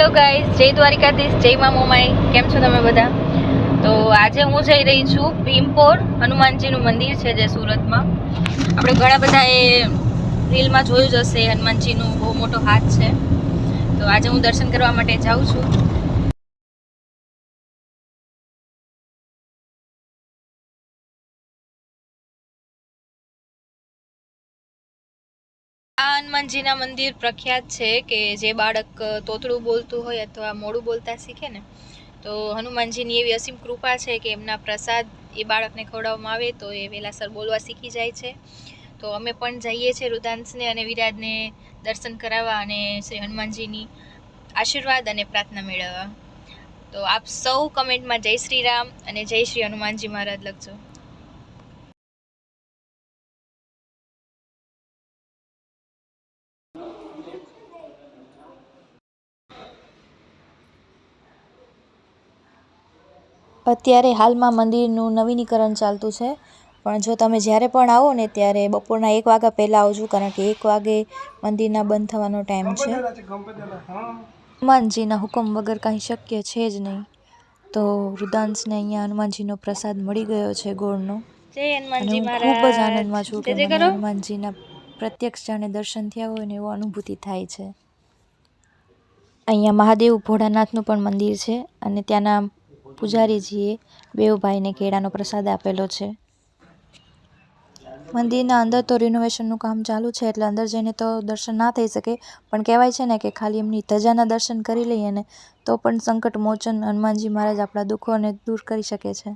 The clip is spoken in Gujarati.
હેલો ગાઈઝ જય દ્વારિકાધીશ, જય મા મોમાઈ. કેમ છો તમે બધા? તો આજે હું જઈ રહી છું ભીમપોર હનુમાનજીનું મંદિર છે જે સુરતમાં. આપણે ઘણા બધા એ રીલમાં જોયું જ હશે, હનુમાનજીનું બહુ મોટો હાથ છે. તો આજે હું દર્શન કરવા માટે જાઉં છું. આ હનુમાનજીના મંદિર પ્રખ્યાત છે કે જે બાળક તોતડું બોલતું હોય અથવા મોડું બોલતા શીખે ને, તો હનુમાનજીની એવી અસીમ કૃપા છે કે એમના પ્રસાદ એ બાળકને ખવડાવવામાં આવે તો એ વહેલાસર બોલવા શીખી જાય છે. તો અમે પણ જઈએ છીએ રુદાંશને અને વિરાજને દર્શન કરાવવા અને શ્રી હનુમાનજીની આશીર્વાદ અને પ્રાર્થના મેળવવા. તો આપ સૌ કમેન્ટમાં જય શ્રી રામ અને જય શ્રી હનુમાનજી મહારાજ લખજો. અત્યારે હાલમાં મંદિરનું નવીનીકરણ ચાલતું છે. પણ જો તમે જ્યારે પણ આવો ને ત્યારે બપોરના એક વાગ્યા પહેલાં આવજો કારણ કે એક વાગે મંદિરના બંધ થવાનો ટાઈમ છે. હનુમાનજીના હુકમ વગર કાંઈ શક્ય છે જ નહીં. તો વૃદ્ધાંશને અહીંયા હનુમાનજીનો પ્રસાદ મળી ગયો છે ગોળનો. અને હું ખૂબ જ આનંદમાં છું કે મને હનુમાનજીના પ્રત્યક્ષ જાણે દર્શન થયા હોય ને એવો અનુભૂતિ થાય છે. અહીંયા મહાદેવ ભોળાનાથનું પણ મંદિર છે અને ત્યાંના પૂજારીજીએ બેઉ ભાઈને કેળાનો પ્રસાદ આપેલો છે. મંદિરના અંદર તો રિનોવેશનનું કામ ચાલુ છે એટલે અંદર જઈને તો દર્શન ના થઈ શકે. પણ કહેવાય છે ને કે ખાલી એમની ધજાના દર્શન કરી લઈએ ને તો પણ સંકટ, મોચન, હનુમાનજી મહારાજ આપણા દુઃખોને દૂર કરી શકે છે.